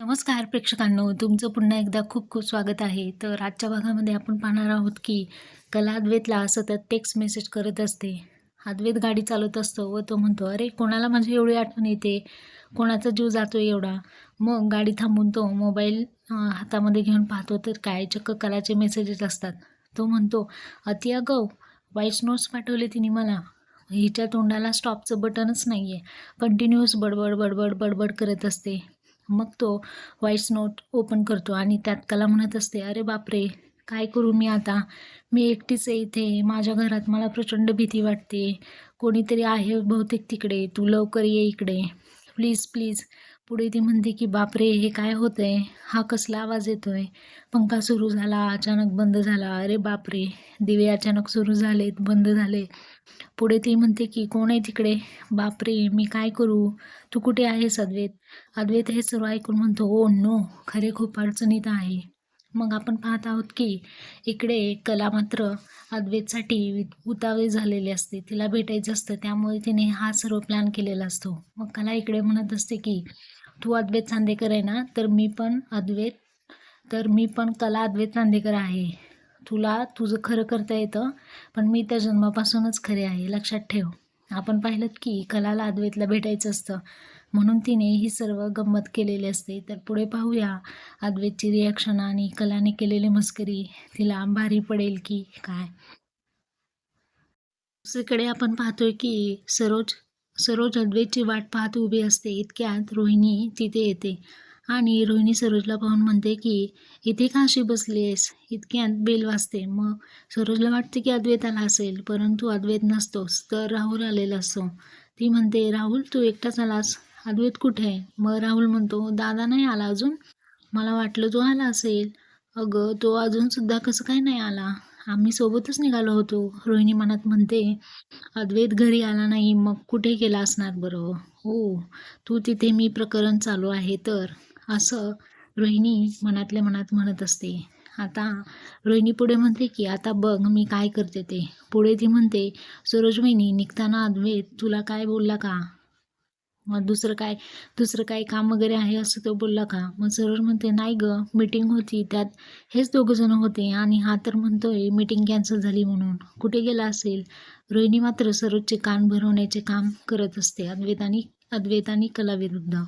नमस्कार प्रेक्षकांनो. तुमचं पुन्हा एकदा खूप खूप स्वागत आहे. तर आजच्या भागामध्ये आपण पाहणार आहोत की कलाद्वेतला सतत टेक्स्ट मेसेज करत असते. अद्वैत गाडी चालवत असतो व तो म्हणतो अरे कोणाला माझी एवढी आठवण येते? कोणाचा जीव जातो एवढा? मग गाडी थांबून तो मोबाईल हातामध्ये घेऊन पाहतो तर काय चक्क कलाचे मेसेजेस असतात? तो म्हणतो अति अगव व्हॉइस नोट्स पाठवले तिने मला. हिच्या तोंडाला स्टॉपचं बटनच नाही आहे कंटिन्युअस बडबड बडबड बडबड करत असते. मग तो व्हॉइस नोट ओपन करतो आणि त्यात कला म्हणत असते अरे बापरे काय करू मी आता? मी एकटीच आहे इथे. माझ्या घरात मला प्रचंड भीती वाटते. कोणीतरी आहे बहुतेक तिकडे. तू लवकर ये इकडे. प्लीज प्लीज पुढे ती म्हणते की बापरे हे काय होतंय? हा कसला आवाज येतोय? पंखा सुरू झाला अचानक बंद झाला. अरे बापरे दिवे अचानक सुरू झालेत बंद झाले. पुढे ती म्हणते की कोण आहे तिकडे? बापरे मी काय करू? तू कुठे आहेस अद्वैत? अद्वैत हे सर्व ऐकून म्हणतो ओ नो खरे खूप अडचणीत आहे. मग आपण पाहत आहोत की इकडे कला मात्र अद्वैतसाठी उतावे झालेली असते. तिला भेटायचं असतं. त्यामुळे तिने हा सर्व प्लॅन केलेला असतो. मग कला इकडे म्हणत असते की तू अद्वैत चांदेकर आहे ना? तर मी पण अद्वैत तर मी पण कला अद्वैत चांदेकर आहे. तुला तुझं खरं करता येतं पण मी त्या जन्मापासूनच खरे आहे. लक्षात ठेव. आपण पाहिलं की कलाला अद्वैतला भेटायचं असतं. म्हणून तिने ही सर्व गंमत केलेली असते. तर पुढे पाहूया. अद्वैतची रिॲक्शन आणि कलाने केलेली मस्करी. तिला भारी पडेल की काय? दुसरीकडे आपण पाहतोय की सरोज सरोज अद्वैतची वाट पाहत उभी असते. इतक्यात रोहिणी तिथे येते. आणि रोहिणी सरोजला पाहून म्हणते की इथे का अशी आहेस इतक्यात बेल वाजते. मग सरोजला वाटते की अद्वैत आला असेल परंतु अद्वैत नसतोस तर राहुल आलेला असतो. ती म्हणते राहुल तू एकटाच आलास? अद्वैत कुठे? आहे मग राहुल म्हणतो दादा नाही आला अजून? मला वाटलं तो आला असेल. अगं तो अजूनसुद्धा कसं काय नाही आला? आम्ही सोबतच निघालो होतो. रोहिणी मनात म्हणते अद्वैत घरी आला नाही मग कुठे गेला असणार बरं? हो तू तिथे मी प्रकरण चालू आहे तर. असं रोहिणी मनातल्या मनात म्हणत असते. आता रोहिणी पुढे म्हणते की आता बघ मी काय करते ते. पुढे ती म्हणते सरोज वहिनी निघताना अद्वैत तुला काय बोलला का? मग दुसरं काय? दुसरं काय काम वगैरे आहे असं तो बोलला का? मग सरळ म्हणते नाही गं मीटिंग होती त्यात हेच दोघंजण होते आणि हा तर म्हणतोय मीटिंग कॅन्सल झाली म्हणून. कुठे गेला असेल? रोहिणी मात्र सरोजचे कान भरवण्याचे काम करत असते अद्वैत आणि अद्वैत आणि कलाविरुद्ध.